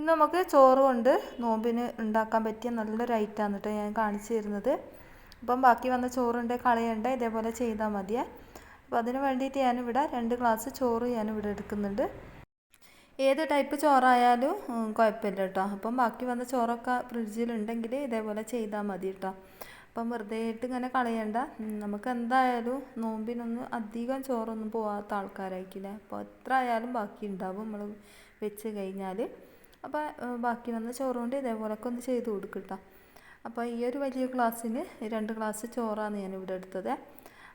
ഇന്ന് നമുക്ക് ചോറ് കൊണ്ട് നോമ്പിന് ഉണ്ടാക്കാൻ പറ്റിയ നല്ലൊരു ഐറ്റമാണ് കേട്ടോ ഞാൻ കാണിച്ചു തരുന്നത്. അപ്പം ബാക്കി വന്ന ചോറുണ്ട് കളയണ്ട ഇതേപോലെ ചെയ്താൽ മതിയേ അപ്പോൾ അതിന് വേണ്ടിയിട്ട് ഞാനിവിടെ രണ്ട് ഗ്ലാസ് ചോറ് ഞാനിവിടെ എടുക്കുന്നുണ്ട്. ഏത് ടൈപ്പ് ചോറായാലും കുഴപ്പമില്ല കേട്ടോ. അപ്പം ബാക്കി വന്ന ചോറൊക്കെ ഫ്രിഡ്ജിലുണ്ടെങ്കിൽ ഇതേപോലെ ചെയ്താൽ മതി കേട്ടോ. അപ്പം വെറുതെ ആയിട്ട് ഇങ്ങനെ കളയണ്ട. നമുക്ക് എന്തായാലും നോമ്പിനൊന്നും അധികം ചോറൊന്നും പോവാത്ത ആൾക്കാരായിരിക്കില്ല? അപ്പോൾ എത്ര ആയാലും ബാക്കി ഉണ്ടാവും. നമ്മൾ വെച്ച് കഴിഞ്ഞാൽ അപ്പോൾ ബാക്കി വന്ന ചോറുകൊണ്ട് ഇതേപോലൊക്കെ ഒന്ന് ചെയ്ത് കൊടുക്കും അപ്പോൾ ഈ ഒരു വലിയ ഗ്ലാസ്സിന് രണ്ട് ഗ്ലാസ് ചോറാണ് ഞാൻ ഇവിടെ എടുത്തത്.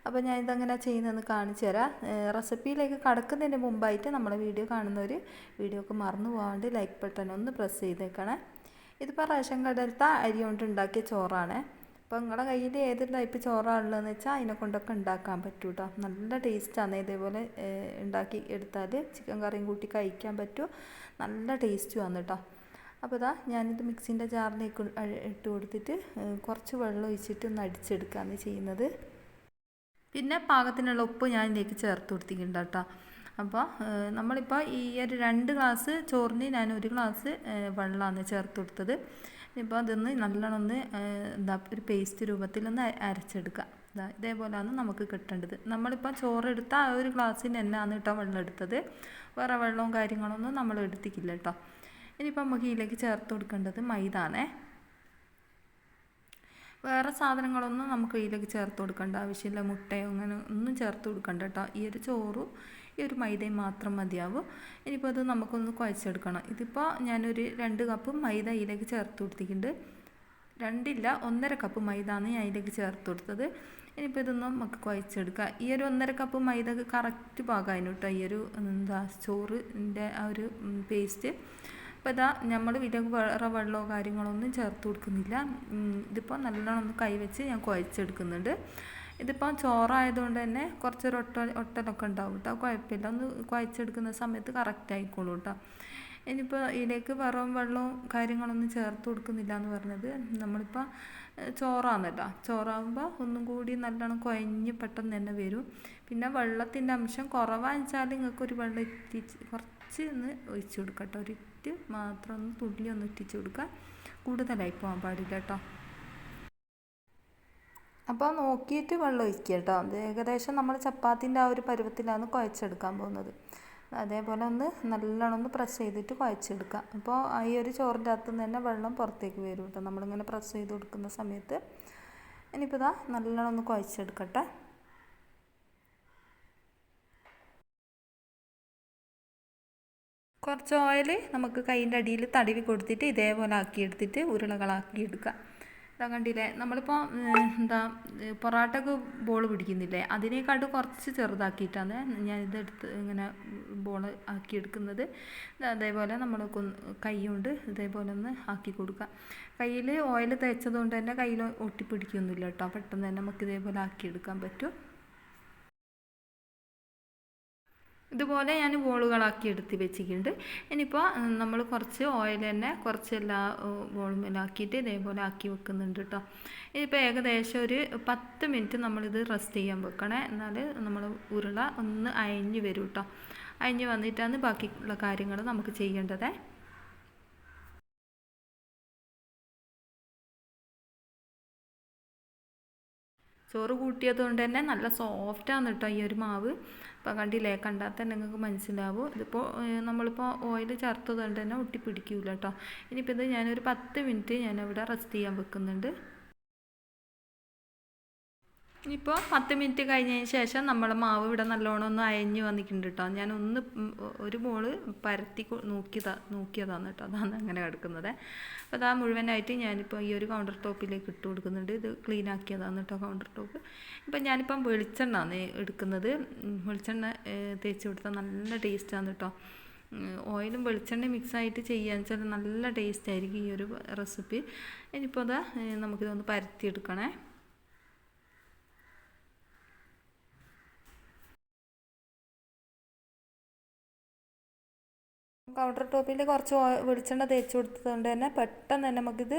അപ്പോൾ ഞാൻ ഇതെങ്ങനെ ചെയ്യുന്നതെന്ന് കാണിച്ചു തരാം. റെസിപ്പിയിലേക്ക് കടക്കുന്നതിന് മുമ്പായിട്ട് നമ്മളെ വീഡിയോ കാണുന്നവർ വീഡിയോക്ക് മറന്നു പോകാണ്ട് ലൈക്ക് ബട്ടൺ ഒന്ന് പ്രസ് ചെയ്തേക്കണേ. ഇതിപ്പോൾ റേഷൻ കടലത്തെ അരി കൊണ്ട് ഉണ്ടാക്കിയ ചോറാണ്. അപ്പോൾ നിങ്ങളുടെ കയ്യിൽ ഏത് ടൈപ്പ് ചോറാണുള്ളതെന്ന് വെച്ചാൽ അതിനെ കൊണ്ടൊക്കെ ഉണ്ടാക്കാൻ പറ്റും കേട്ടോ നല്ല ടേസ്റ്റാണ്. ഇതേപോലെ ഉണ്ടാക്കി എടുത്താൽ ചിക്കൻ കറിയും കൂട്ടി കഴിക്കാൻ പറ്റും. നല്ല ടേസ്റ്റ് ടേസ്റ്റുമാണ് കേട്ടോ അപ്പോൾ ഇതാ ഞാനിത് മിക്സിന്റെ ജാറിലേക്ക് ഇട്ട് കൊടുത്തിട്ട് കുറച്ച് വെള്ളം ഒഴിച്ചിട്ട് ഒന്ന് അടിച്ചെടുക്കുകയാണ് ചെയ്യുന്നത്. പിന്നെ പാകത്തിനുള്ള ഉപ്പ് ഞാൻ ഇതിലേക്ക് ചേർത്ത് കൊടുത്തിട്ടുണ്ട് കേട്ടോ അപ്പോൾ നമ്മളിപ്പോൾ ഈ ഒരു രണ്ട് ഗ്ലാസ് ചോറിന് ഞാൻ ഒരു ഗ്ലാസ് വെള്ളമാണ് ചേർത്ത് കൊടുത്തത്. ഇപ്പോൾ അതൊന്ന് നല്ലോണം ഒന്ന് എന്താ ഒരു പേസ്റ്റ് രൂപത്തിലൊന്ന് അരച്ചെടുക്കുക ഇതാ ഇതേപോലെയാണ് നമുക്ക് കിട്ടേണ്ടത്. നമ്മളിപ്പോൾ ചോറെടുത്ത ആ ഒരു ഗ്ലാസ്സിന് തന്നെയാണ് കേട്ടോ വെള്ളം എടുത്തത്. വേറെ വെള്ളവും കാര്യങ്ങളൊന്നും നമ്മൾ എടുത്തിക്കില്ല കേട്ടോ. ഇനിയിപ്പോൾ നമുക്ക് ഇതിലേക്ക് ചേർത്ത് കൊടുക്കേണ്ടത് മൈദ ആണേ വേറെ സാധനങ്ങളൊന്നും നമുക്ക് ഇതിലേക്ക് ചേർത്ത് കൊടുക്കേണ്ട ആവശ്യമില്ല. മുട്ടയോ അങ്ങനെ ഒന്നും ചേർത്ത് കൊടുക്കണ്ട കേട്ടോ. ഈ ഒരു ചോറും ഈ ഒരു മൈദയും മാത്രം മതിയാവും. ഇനിയിപ്പോൾ അത് നമുക്കൊന്ന് കുഴച്ചെടുക്കണം. ഇതിപ്പോൾ ഞാനൊരു രണ്ട് കപ്പ് മൈദ ഇതിലേക്ക് ചേർത്ത് കൊടുത്തിട്ടുണ്ട്. രണ്ടില്ല ഒന്നര കപ്പ് മൈദ ആണ് ഞാൻ ഇതിലേക്ക് ചേർത്ത് കൊടുത്തത്. ഇനിയിപ്പോൾ ഇതൊന്നും നമുക്ക് കുഴച്ചെടുക്കാം. ഈ ഒരു ഒന്നര കപ്പ് മൈദ കറക്റ്റ് പാകമായിരുന്നു കേട്ടോ. ഈ ഒരു എന്താ ചോറിന്റെ ആ ഒരു പേസ്റ്റ് അപ്പോൾ ഇതാ നമ്മൾ വിധ വേറെ വെള്ളമോ കാര്യങ്ങളോ ഒന്നും ചേർത്ത് കൊടുക്കുന്നില്ല. ഇതിപ്പോൾ നല്ലോണം ഒന്ന് കൈവച്ച് ഞാൻ കുഴച്ചെടുക്കുന്നുണ്ട്. ഇതിപ്പോൾ ചോറായതുകൊണ്ട് തന്നെ കുറച്ചൊരു ഒട്ട ഒട്ടലൊക്കെ ഉണ്ടാവും കേട്ടോ കുഴപ്പമില്ല. ഒന്ന് കുഴച്ചെടുക്കുന്ന സമയത്ത് കറക്റ്റ് ആയിക്കോളൂ കേട്ടോ ഇനിയിപ്പോൾ ഇതിലേക്ക് വെറും വെള്ളവും കാര്യങ്ങളൊന്നും ചേർത്ത് കൊടുക്കുന്നില്ല എന്ന് പറഞ്ഞത് നമ്മളിപ്പോൾ ചോറാണല്ലോ ചോറാകുമ്പോൾ ഒന്നും കൂടി നല്ലോണം കുഴഞ്ഞ് പെട്ടെന്ന് തന്നെ വരും. പിന്നെ വെള്ളത്തിന്റെ അംശം കുറവാണെന്ന് വെച്ചാൽ നിങ്ങൾക്ക് ഒരു വെള്ളം എത്തിച്ച് കുറച്ച് ഒന്ന് ഒഴിച്ചു കൊടുക്കട്ടോ. കേട്ടോ ഒരിറ്റ് മാത്രം ഒന്ന് തുള്ളി ഒന്ന് ഇട്ടിച്ച് കൊടുക്കുക. കൂടുതലായി പോകാൻ പാടില്ല കേട്ടോ അപ്പോൾ നോക്കിയിട്ട് വെള്ളം ഒഴിക്കുക കേട്ടോ അത് ഏകദേശം നമ്മൾ ചപ്പാത്തിന്റെ ആ ഒരു പരുവത്തിലാണ് കുഴച്ചെടുക്കാൻ പോകുന്നത്. അതേപോലെ ഒന്ന് നല്ലോണം ഒന്ന് പ്രസ് ചെയ്തിട്ട് കുഴച്ചെടുക്കുക. അപ്പോൾ ഈ ഒരു ചോറിന്റെ അകത്ത് നിന്ന് തന്നെ വെള്ളം പുറത്തേക്ക് വരും കേട്ടോ നമ്മളിങ്ങനെ പ്രസ് ചെയ്ത് കൊടുക്കുന്ന സമയത്ത്. ഇനിയിപ്പോൾ ഇതാ നല്ലോണം ഒന്ന് കുഴച്ചെടുക്കട്ടെ. കുറച്ച് ഓയിൽ നമുക്ക് കൈയിന്റെ അടിയിൽ തടവി കൊടുത്തിട്ട് ഇതേപോലെ ആക്കിയെടുത്തിട്ട് എടുക്കുക. ഇതാ കണ്ടില്ലേ? നമ്മളിപ്പോൾ എന്താ പൊറാട്ടക്ക് ബോൾ പിടിക്കുന്നില്ലേ? അതിനേക്കാട്ട് കുറച്ച് ചെറുതാക്കിയിട്ടാണ് ഞാൻ ഇതെടുത്ത് ഇങ്ങനെ ബോൾ ആക്കിയെടുക്കുന്നത്. അതേപോലെ നമ്മൾ കൈ കൊണ്ട് ഇതേപോലെ ഒന്ന് ആക്കി കൊടുക്കുക. കയ്യിൽ ഓയിൽ തേച്ചത് കൊണ്ട് തന്നെ കയ്യിൽ ഒട്ടിപ്പിടിക്കൊന്നുമില്ല കേട്ടോ. പെട്ടെന്ന് തന്നെ നമുക്ക് ഇതേപോലെ ആക്കിയെടുക്കാൻ പറ്റും. ഇതുപോലെ ഞാൻ ബോളുകളാക്കി എടുത്ത് വെച്ചിട്ടുണ്ട്. ഇനിയിപ്പോൾ നമ്മൾ കുറച്ച് ഓയിൽ തന്നെ കുറച്ച് എല്ലാ ബോളുമിലാക്കിയിട്ട് ഇതേപോലെ ആക്കി വെക്കുന്നുണ്ട് കേട്ടോ ഇനിയിപ്പോൾ ഏകദേശം ഒരു പത്ത് മിനിറ്റ് നമ്മളിത് റെസ്റ്റ് ചെയ്യാൻ വെക്കണേ. എന്നാൽ നമ്മൾ ഉരുള ഒന്ന് അയഞ്ഞ് വരും കേട്ടോ അയഞ്ഞ് വന്നിട്ടാണ് ബാക്കിയുള്ള കാര്യങ്ങൾ നമുക്ക് ചെയ്യേണ്ടത്. ചോറ് കൂട്ടിയത് കൊണ്ട് തന്നെ നല്ല സോഫ്റ്റാണ് കേട്ടോ ഈ ഒരു മാവ്. അപ്പോൾ കണ്ടില്ലേ കണ്ടാൽ തന്നെ നിങ്ങൾക്ക് മനസ്സിലാവും. ഇതിപ്പോൾ നമ്മളിപ്പോൾ ഓയിൽ ചേർത്തത് കൊണ്ട് തന്നെ ഒട്ടിപ്പിടിക്കൂല കേട്ടോ ഇനിയിപ്പോൾ ഇത് ഞാനൊരു പത്ത് മിനിറ്റ് ഞാനവിടെ റെസ്റ്റ് ചെയ്യാൻ വെക്കുന്നുണ്ട്. ഇനിയിപ്പോൾ പത്ത് മിനിറ്റ് കഴിഞ്ഞതിന് ശേഷം നമ്മൾ മാവ് ഇവിടെ നല്ലോണം ഒന്ന് അയഞ്ഞ് വന്നിട്ടുണ്ട് കേട്ടോ ഞാൻ ഒന്ന് ഒരു ബോൾ പരത്തി നോക്കിയതാ നോക്കിയതാണ് കേട്ടോ അതാണ് അങ്ങനെ കിടക്കുന്നത്. അപ്പോൾ അതാ മുഴുവനായിട്ട് ഞാനിപ്പോൾ ഈ ഒരു കൗണ്ടർ ടോപ്പിലേക്ക് ഇട്ട് കൊടുക്കുന്നുണ്ട്. ഇത് ക്ലീൻ ആക്കിയതാണ് കേട്ടോ കൗണ്ടർ ടോപ്പ് ഇപ്പം ഞാനിപ്പം വെളിച്ചെണ്ണയാണ് എടുക്കുന്നത്. വെളിച്ചെണ്ണ തേച്ച് കൊടുത്താൽ നല്ല ടേസ്റ്റാണ് കേട്ടോ ഓയിലും വെളിച്ചെണ്ണയും മിക്സ് ആയിട്ട് ചെയ്യാന്ന് വെച്ചാൽ നല്ല ടേസ്റ്റ് ആയിരിക്കും ഈ ഒരു റെസിപ്പി. ഇനിയിപ്പോൾ അതാ നമുക്കിതൊന്ന് പരത്തിയെടുക്കണേ കൗണ്ടർ ടോപ്പിൽ കുറച്ച് വെളിച്ചെണ്ണ തേച്ച് കൊടുത്തത് കൊണ്ട് തന്നെ പെട്ടെന്ന് തന്നെ നമുക്കിത്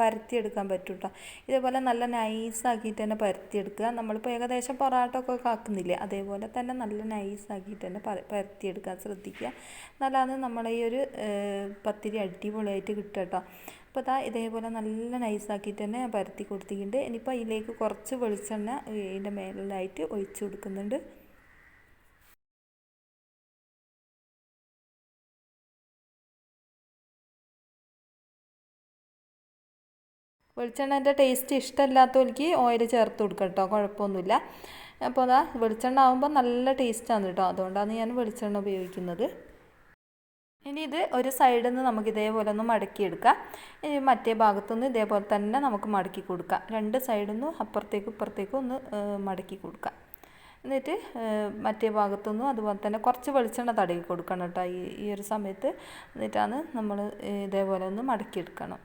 പരത്തിയെടുക്കാൻ പറ്റും കേട്ടോ ഇതേപോലെ നല്ല നൈസാക്കിയിട്ട് തന്നെ പരത്തിയെടുക്കുക. നമ്മളിപ്പോൾ ഏകദേശം പൊറാട്ട ഒക്കെ ആക്കുന്നില്ലേ അതേപോലെ തന്നെ നല്ല നൈസാക്കിയിട്ട് തന്നെ പര പരത്തിയെടുക്കാൻ ശ്രദ്ധിക്കുക. എന്നാലാണ് നമ്മളെ ഈ ഒരു പത്തിരി അടിപൊളിയായിട്ട് കിട്ടുക കേട്ടോ അപ്പോൾ അതാ ഇതേപോലെ നല്ല നൈസാക്കിയിട്ട് തന്നെ പരത്തി കൊടുത്തിട്ടുണ്ട്. ഇനിയിപ്പോൾ അതിലേക്ക് കുറച്ച് വെളിച്ചെണ്ണ ഇതിന്റെ മേലിലായിട്ട് ഒഴിച്ച് കൊടുക്കുന്നുണ്ട്. വെളിച്ചെണ്ണേന്റെ ടേസ്റ്റ് ഇഷ്ടമില്ലാത്തവർക്ക് ഓയിൽ ചേർത്ത് കൊടുക്കാം കേട്ടോ കുഴപ്പമൊന്നുമില്ല. അപ്പോൾ അതാ വെളിച്ചെണ്ണ ആകുമ്പോൾ നല്ല ടേസ്റ്റാണ് കേട്ടോ അതുകൊണ്ടാണ് ഞാൻ വെളിച്ചെണ്ണ ഉപയോഗിക്കുന്നത്. ഇനി ഇത് ഒരു സൈഡിൽ നിന്ന് നമുക്ക് ഇതേപോലെ ഒന്ന് മടക്കിയെടുക്കാം ഇനി മറ്റേ ഭാഗത്തുനിന്ന് ഇതേപോലെ തന്നെ നമുക്ക് മടക്കി കൊടുക്കാം. രണ്ട് സൈഡിൽ നിന്നും അപ്പുറത്തേക്കും ഇപ്പുറത്തേക്കും ഒന്ന് മടക്കി കൊടുക്കാം. എന്നിട്ട് മറ്റേ ഭാഗത്തുനിന്നും അതുപോലെ തന്നെ കുറച്ച് വെളിച്ചെണ്ണ തടവി കൊടുക്കണം കേട്ടോ ഈ ഈ ഒരു സമയത്ത്. എന്നിട്ടാണ് നമ്മൾ ഇതേപോലെ ഒന്ന് മടക്കിയെടുക്കണം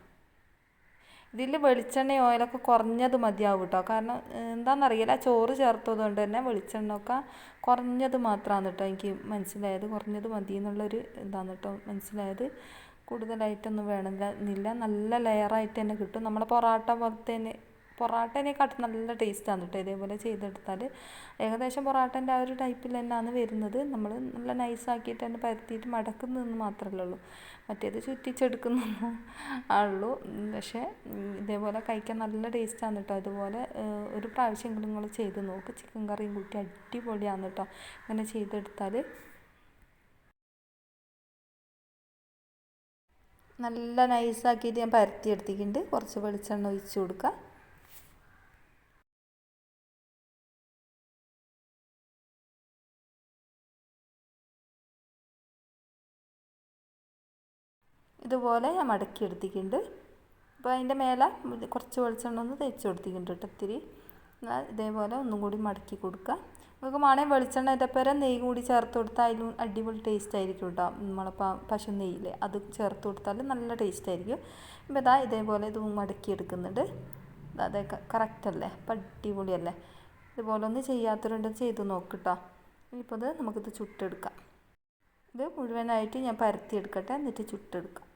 ഇതിൽ വെളിച്ചെണ്ണ ഓയിലൊക്കെ കുറഞ്ഞത് മതിയാവും കേട്ടോ കാരണം എന്താണെന്നറിയില്ല ചോറ് ചേർത്തത് കൊണ്ട് തന്നെ വെളിച്ചെണ്ണ ഒക്കെ കുറഞ്ഞത് മാത്രമാണ് കേട്ടോ എനിക്ക് മനസ്സിലായത്. കുറഞ്ഞത് മതി എന്നുള്ളൊരു ഇതാണ് കേട്ടോ മനസ്സിലായത്. കൂടുതലായിട്ടൊന്നും വേണമെന്നില്ല നല്ല ലെയറായിട്ട് തന്നെ കിട്ടും. നമ്മളെ പൊറാട്ട പോലത്തെ തന്നെ പൊറാട്ടേനെക്കാട്ടും നല്ല ടേസ്റ്റാണ് കേട്ടോ ഇതേപോലെ ചെയ്തെടുത്താൽ ഏകദേശം പൊറാട്ടേന്റെ ആ ഒരു ടൈപ്പിൽ തന്നെയാണ് വരുന്നത്. നമ്മൾ നല്ല നൈസാക്കിയിട്ട് തന്നെ പരത്തിയിട്ട് മടക്കുന്നതെന്ന് മാത്രമല്ലേ ഉള്ളൂ. മറ്റേത് ചുറ്റിച്ചെടുക്കുന്നു ആളുള്ളൂ. ഉം, പക്ഷേ ഇതേപോലെ കഴിക്കാൻ നല്ല ടേസ്റ്റാണ് കേട്ടോ അതുപോലെ ഒരു പ്രാവശ്യമെങ്കിലും നിങ്ങൾ ചെയ്ത് നോക്ക്. ചിക്കൻ കറിയും കൂട്ടി അടിപൊളിയാണ് കേട്ടോ ഇങ്ങനെ ചെയ്തെടുത്താൽ നല്ല നൈസാക്കിയിട്ട് ഞാൻ പരത്തി എടുത്തിട്ടുണ്ട് കുറച്ച് വെളിച്ചെണ്ണ ഒഴിച്ച് കൊടുക്കുക ഇതുപോലെ ഞാൻ മടക്കി എടുത്തിട്ടുണ്ട്. അപ്പോൾ അതിന്റെ മേലെ കുറച്ച് വെളിച്ചെണ്ണ ഒന്ന് തേച്ച് കൊടുത്തിട്ടുണ്ട് കേട്ടോ ഇത്തിരി. ഇതേപോലെ ഒന്നും കൂടി മടക്കി കൊടുക്കുക നമുക്ക് വേണമെങ്കിൽ വെളിച്ചെണ്ണ ഇതേപോലെ നെയ്യ് കൂടി ചേർത്ത് കൊടുത്താൽ അതിലും അടിപൊളി ടേസ്റ്റ് ആയിരിക്കും കേട്ടോ. നമ്മളെ പശു നെയ്യിൽ അത് ചേർത്ത് കൊടുത്താൽ നല്ല ടേസ്റ്റ് ആയിരിക്കും. ഇപ്പോൾ ഇതാ ഇതേപോലെ ഇത് മടക്കി എടുക്കുന്നുണ്ട്. അതെ കറക്റ്റ് അല്ലേ? അപ്പം അടിപൊളിയല്ലേ? ഇതുപോലെ ഒന്ന് ചെയ്യാത്തവരുണ്ടെങ്കിൽ ചെയ്ത് നോക്കിട്ടോ ഇനിയിപ്പോൾ ഇത് നമുക്കിത് ചുട്ടെടുക്കാം. ഇത് മുഴുവനായിട്ട് ഞാൻ പരത്തി എടുക്കട്ടെ എന്നിട്ട് ചുട്ടെടുക്കാം.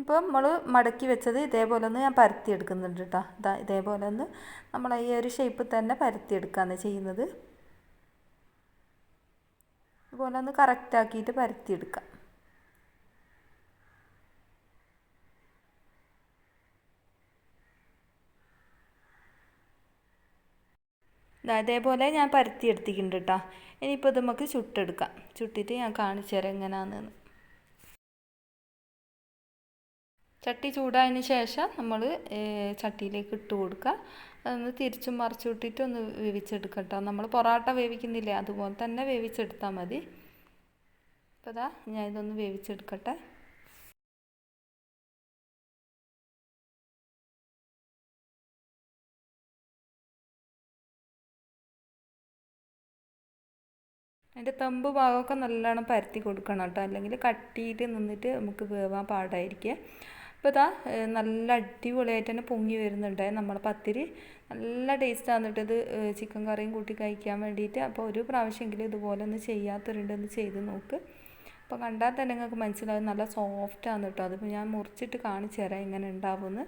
ഇപ്പോൾ നമ്മൾ മടക്കി വെച്ചത് ഇതേപോലെ ഒന്ന് ഞാൻ പരത്തി എടുക്കുന്നുണ്ട് കേട്ടോ ഇതാ ഇതേപോലെ ഒന്ന് നമ്മൾ ഈ ഒരു ഷേപ്പ് തന്നെ പരത്തി എടുക്കുകയാണ് ചെയ്യുന്നത്. ഇതുപോലെ ഒന്ന് കറക്റ്റ് ആക്കിയിട്ട് പരത്തി എടുക്കാം. ദാ ഇതേപോലെ ഞാൻ പരത്തി എടുത്തിട്ടുണ്ട് കേട്ടോ ഇനിയിപ്പോൾ ഇത് നമുക്ക് ചുട്ടെടുക്കാം. ചുട്ടിട്ട് ഞാൻ കാണിച്ചു തരാം എങ്ങനെയാണെന്ന് ചട്ടി ചൂടായതിന് ശേഷം നമ്മൾ ചട്ടിയിലേക്ക് ഇട്ട് കൊടുക്കുക. അതൊന്ന് തിരിച്ചും മറിച്ചു വിട്ടിട്ട് ഒന്ന് വേവിച്ചെടുക്കട്ടോ. നമ്മൾ പൊറാട്ട വേവിക്കുന്നില്ലേ അതുപോലെ തന്നെ വേവിച്ചെടുത്താൽ മതി. അപ്പോൾ ഇതാ ഞാൻ ഇതൊന്ന് വേവിച്ചെടുക്കട്ടെ. അതിന്റെ തമ്പ് ഭാഗമൊക്കെ നല്ലോണം പരത്തി കൊടുക്കണം കേട്ടോ. അല്ലെങ്കിൽ കട്ടിയിട്ട് നിന്നിട്ട് നമുക്ക് വേവാൻ പാടായിരിക്കും. അപ്പോൾ ഇതാ നല്ല അടിപൊളിയായിട്ട് തന്നെ പൊങ്ങി വരുന്നുണ്ട്. നമ്മളെ പത്തിരി നല്ല ടേസ്റ്റാണ് കേട്ടോ ഇത്. ചിക്കൻ കറിയും കൂട്ടി കഴിക്കാൻ വേണ്ടിയിട്ട്. അപ്പോൾ ഒരു പ്രാവശ്യമെങ്കിലും ഇതുപോലെ ഒന്ന് ചെയ്യാത്തവരുണ്ടെന്ന് ചെയ്ത് നോക്ക്. അപ്പോൾ കണ്ടാൽ തന്നെ നിങ്ങൾക്ക് മനസ്സിലാവും. നല്ല സോഫ്റ്റാണ് കേട്ടോ അതിപ്പോൾ ഞാൻ മുറിച്ചിട്ട് കാണിച്ചു തരാം എങ്ങനെ ഉണ്ടാവുമെന്ന്.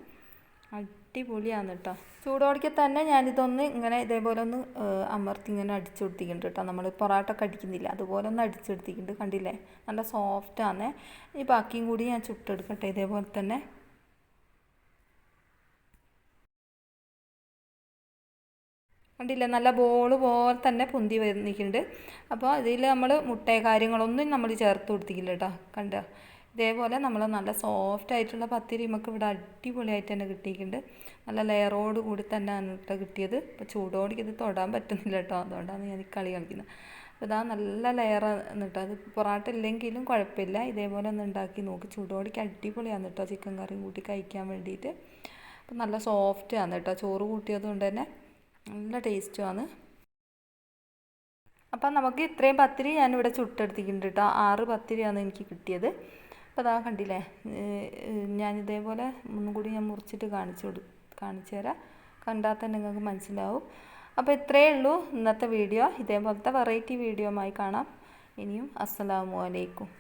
അടിപൊളിയാണ് കേട്ടോ ചൂടോടെ തന്നെ ഞാനിതൊന്ന് ഇങ്ങനെ ഇതേപോലെ ഒന്ന് അമർത്തി ഇങ്ങനെ അടിച്ചു കൊടുത്തിട്ടുണ്ട് കേട്ടോ നമ്മൾ പൊറാട്ട ഒക്കെ അടിക്കുന്നില്ല അതുപോലെ ഒന്ന് അടിച്ചെടുത്തിട്ടുണ്ട് കണ്ടില്ലേ? നല്ല സോഫ്റ്റാണ് ഈ ബാക്കിയും കൂടി ഞാൻ ചുട്ടെടുക്കട്ടെ ഇതേപോലെ തന്നെ. കണ്ടില്ലേ? നല്ല ബോൾ പോലെ തന്നെ പൊന്തി വരുന്നിട്ടുണ്ട് അപ്പോൾ ഇതിൽ നമ്മൾ മുട്ട കാര്യങ്ങളൊന്നും നമ്മൾ ചേർത്ത് കൊടുത്തിട്ടില്ല കേട്ടോ കണ്ടോ? ഇതേപോലെ നമ്മൾ നല്ല സോഫ്റ്റ് ആയിട്ടുള്ള പത്തിരി നമുക്ക് ഇവിടെ അടിപൊളിയായിട്ട് തന്നെ കിട്ടിയിട്ടുണ്ട്. നല്ല ലെയറോട് കൂടി തന്നെയാണ് കേട്ടോ കിട്ടിയത്. ഇപ്പോൾ ചൂടോടെ ഇത് തൊടാൻ പറ്റുന്നില്ല കേട്ടോ. അതുകൊണ്ടാണ് ഞാൻ ഈ കളി കളിക്കുന്നത് അപ്പോൾ ഇതാ നല്ല ലെയർ എന്നിട്ട് അത് പൊറാട്ട ഇല്ലെങ്കിലും കുഴപ്പമില്ല. ഇതേപോലെ ഒന്ന് ഉണ്ടാക്കി നോക്കി. ചൂടോടിക്ക് അടിപൊളിയാണ് കേട്ടോ ചിക്കൻ കറിയും കൂട്ടി കഴിക്കാൻ വേണ്ടിയിട്ട്. അപ്പം നല്ല സോഫ്റ്റ് ആണ് കേട്ടോ. ചോറ് കൂട്ടിയത് കൊണ്ട് തന്നെ നല്ല ടേസ്റ്റുമാണ് അപ്പം നമുക്ക് ഇത്രയും പത്തിരി ഞാനിവിടെ ചുട്ടെടുത്തിട്ടുണ്ട് കേട്ടോ. ആറ് പത്തിരിയാണ് എനിക്ക് കിട്ടിയത്. അപ്പോൾ അതാ കണ്ടില്ലേ ഞാനിതേപോലെ ഒന്നും കൂടി ഞാൻ മുറിച്ചിട്ട് കാണിച്ചു കൊടു കാണിച്ചു തരാം. കണ്ടാൽ തന്നെ നിങ്ങൾക്ക് മനസ്സിലാവും. അപ്പോൾ ഇത്രയേ ഉള്ളൂ ഇന്നത്തെ വീഡിയോ. ഇതേപോലത്തെ വെറൈറ്റി വീഡിയോ ആയി കാണാം. ഇനിയും അസ്സലാമു അലൈക്കും.